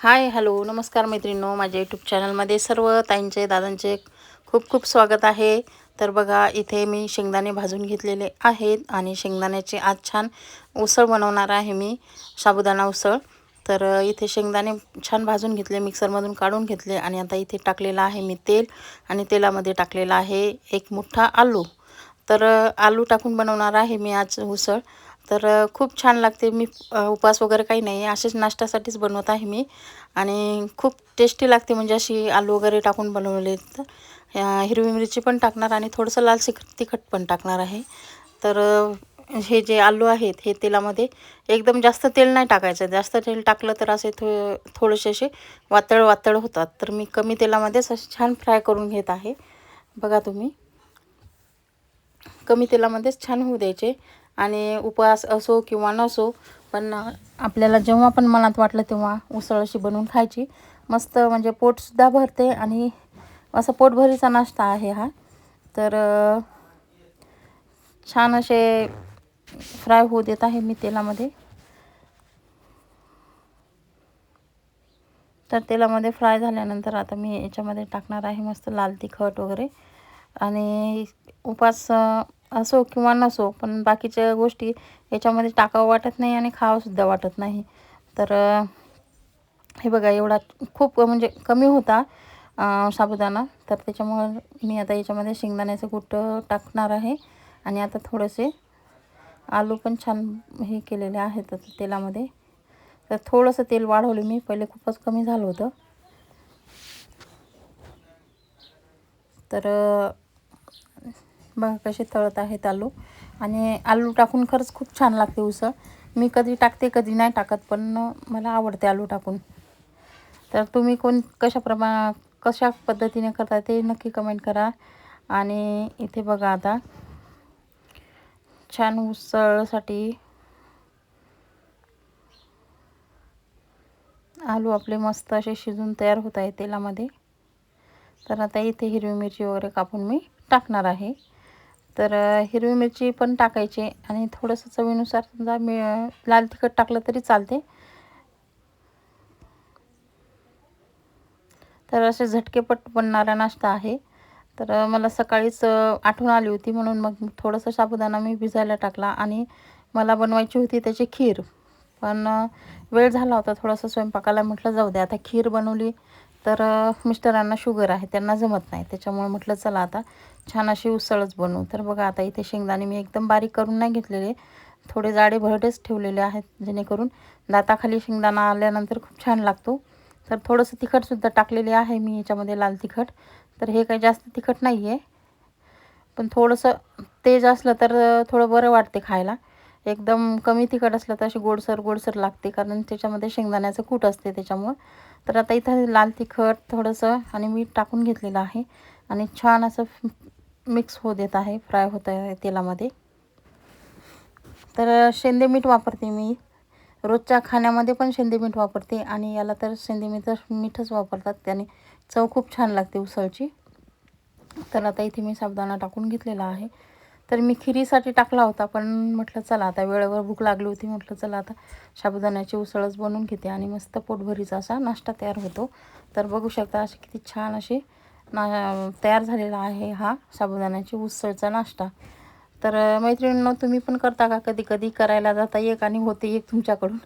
Hi hello नमस्कार मैत्रिणींनो. माझ्या यूट्यूब चॅनलमध्ये सर्व ताईंचे दादांचे खूप खूप स्वागत आहे. तर बघा इथे मी शेंगदाणे भाजून घेतलेले आहेत आणि शेंगदाण्याची आज छान उसळ बनवणार आहे मी साबुदाणा उसळ. तर इथे शेंगदाणे छान भाजून घेतले मिक्सरमधून काढून घेतले आणि आता इथे टाकलेलं आहे मी तेल आणि तेलामध्ये टाकलेलं आहे एक मोठा आलू. तर आलू टाकून बनवणार आहे मी आज उसळ. तर खूप छान लागते. मी उपास वगैरे काही नाही. असेच नाश्त्यासाठीच बनवत आहे मी. आणि खूप टेस्टी लागते. म्हणजे अशी आलू वगैरे टाकून बनवले तर हिरवी मिरची पण टाकणार आणि थोडंसं लाल सिक तिखट पण टाकणार आहे. तर हे जे आलू आहेत हे तेलामध्ये एकदम जास्त तेल नाही टाकायचं. जास्त तेल टाकलं तर असे थो थोडेसे असे वातळ वातळ होतात. तर मी कमी तेलामध्येच असे छान फ्राय करून घेत आहे. बघा तुम्ही. कमी तेलामध्येच छान होऊ द्यायचे. आणि उपवास असो किंवा नसो पण आपल्याला जेव्हा पण मनात वाटलं तेव्हा उसळ अशी बनवून खायची. मस्त म्हणजे पोटसुद्धा भरते आणि असा पोटभरीचा नाश्ता आहे हा. तर छान असे फ्राय होऊ देत आहे मी तेलामध्ये. तर तेलामध्ये फ्राय झाल्यानंतर आता मी याच्यामध्ये टाकणार आहे मस्त लाल तिखट वगैरे. आणि उपास असो किंवा नसो पण बाकीच्या गोष्टी याच्यामध्ये टाकावं वाटत नाही आणि खावंसुद्धा वाटत नाही. तर हे बघा एवढा खूप म्हणजे कमी होता साबुदाणा. तर त्याच्यामुळं मी आता याच्यामध्ये शेंगदाण्याचं कूट टाकणार आहे? आणि आता थोडेसे आलू पण छान हे केलेले आहेत तेलामध्ये. तर थोडंसं तेल वाढवलं मी. पहिले खूपच कमी झालं होतं. तर बघा कसे तळत आहेत आलू. आणि आलू टाकून खरंच खूप छान लागते उसळ. मी कधी टाकते कधी नाही टाकत पण मला आवडते आलू टाकून. तर तुम्ही कोण कशाप्रमा कशा पद्धतीने करता ते नक्की कमेंट करा. आणि इथे बघा आता. छान उसळसाठी आलू आपले मस्त असे शिजून तयार होत आहे तेलामध्ये. तर आता इथे हिरवी मिरची वगैरे कापून मी टाकणार आहे. तर हिरवी मिरची पण टाकायची आणि थोडंसं चवीनुसार समजा मी लाल तिखट टाकलं तरी चालते. तर असे झटकेपट बनणारा नाश्ता आहे. तर मला सकाळीच आठवण आली होती म्हणून मग थोडंसं साबुदाणा मी भिजायला टाकला आणि मला बनवायची होती त्याची खीर. पण वेळ झाला होता थोडंसं स्वयंपाकाला म्हटलं जाऊ द्या आता खीर बनवली तर मिस्टरांना शुगर आहे त्यांना जमत नाही. त्याच्यामुळे म्हटलं चला आता छान अशी उसळच बनवू. तर बघा आता इथे शेंगदाणे मी एकदम बारीक करून नाही घेतलेले. थोडे जाडे भरडेच ठेवलेले आहेत जेणेकरून दाताखाली शेंगदाणा आल्यानंतर खूप छान लागतो. तर थोडंसं तिखटसुद्धा टाकलेले आहे मी याच्यामध्ये लाल तिखट. तर हे काही जास्त तिखट नाही आहे पण थोडंसं तेज असलं तर थोडं बरं वाटते खायला. एकदम कमी तिखट असलं तर अशी गोडसर गोडसर लागते. कारण त्याच्यामध्ये शेंगदाण्याचं कूट असते त्याच्यामुळं. तर आता इथं लाल तिखट थोडंसं आणि मीठ टाकून घेतलेलं आहे. आणि छान असं मिक्स होत देत आहे फ्राय होत आहे तेलामध्ये. तर शेंदे मीठ वापरते मी. रोजच्या खाण्यामध्ये पण शेंदे मीठ वापरते आणि याला तर शेंदे मीठ मीठच वापरतात. त्याने चव खूप छान लागते उसळची. तर आता इथे मी साबदाणा टाकून घेतलेला आहे. तर मी खिरीसाठी टाकला होता पण म्हटलं चला आता वेळेवर भूक लागली होती म्हटलं चला आता साबुदाण्याची उसळच बनवून घेते आणि मस्त पोटभरीचा असा नाश्ता तयार होतो. तर बघू शकता असे किती छान असे ना तयार झालेला आहे हा साबुदाण्याची उसळचा नाश्ता. तर मैत्रिणींनो तुम्ही पण करता का? कधी कधी करायला जाता एक आणि होते एक तुमच्याकडून.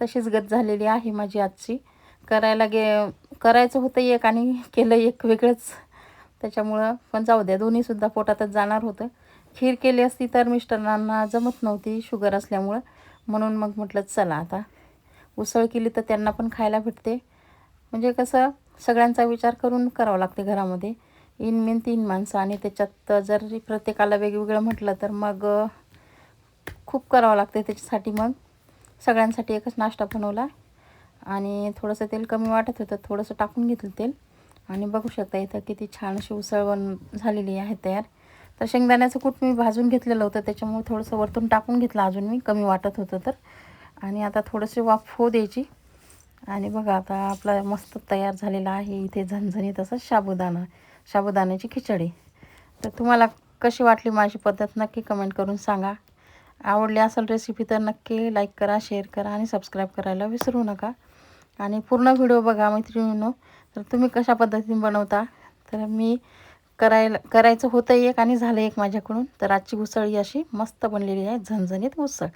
तशीच गत झालेली आहे माझी आजची. करायला गे करायचं होतं एक आणि केलं एक वेगळंच. त्याच्यामुळं पण जाऊ द्या दोन्हीसुद्धा पोटातच जाणार होतं. खीर केली असती तर मिस्टरांना जमत नव्हती शुगर असल्यामुळं. म्हणून मग म्हटलं चला आता. उसळ केली तर त्यांना पण खायला भेटते. म्हणजे कसं सगळ्यांचा विचार करून करावं लागते घरामध्ये. इन मेन तीन माणसं आणि त्याच्यात जर प्रत्येकाला वेगवेगळं म्हटलं तर मग खूप करावं लागते त्याच्यासाठी मग. सगळ्यांसाठी एकच नाश्ता बनवला आणि थोडंसं तेल कमी वाटत होतं थोडंसं टाकून घेतलं तेल. आणि बघू शकता इथं किती छान अशी उसळ बन झालेली आहे तयार. तर शेंगदाण्याचं कूट मी भाजून घेतलेलं होतं त्याच्यामुळे थोडंसं वरतून टाकून घेतलं अजून मी कमी वाटत होतं तर. आणि आता थोडंसे वाफ होऊ द्यायची. आणि बघा आता आपला मस्त तयार झालेला आहे इथे झणझणीत असं साबुदाणा साबुदाण्याची खिचडी. तर तुम्हाला कशी वाटली माझी पद्धत नक्की कमेंट करून सांगा. आवडली असेल रेसिपी तर नक्की लाईक करा शेअर करा आणि सबस्क्राईब करायला विसरू नका. आणि पूर्ण व्हिडिओ बघा मैत्रिणींनो तर तुम्ही कशा पद्धतीने बनवता? तर मी करायला करायचं होतं एक आणि झालं एक माझ्याकडून. तर आजची उसळ ही अशी मस्त बनलेली आहे झणझणीत उसळ.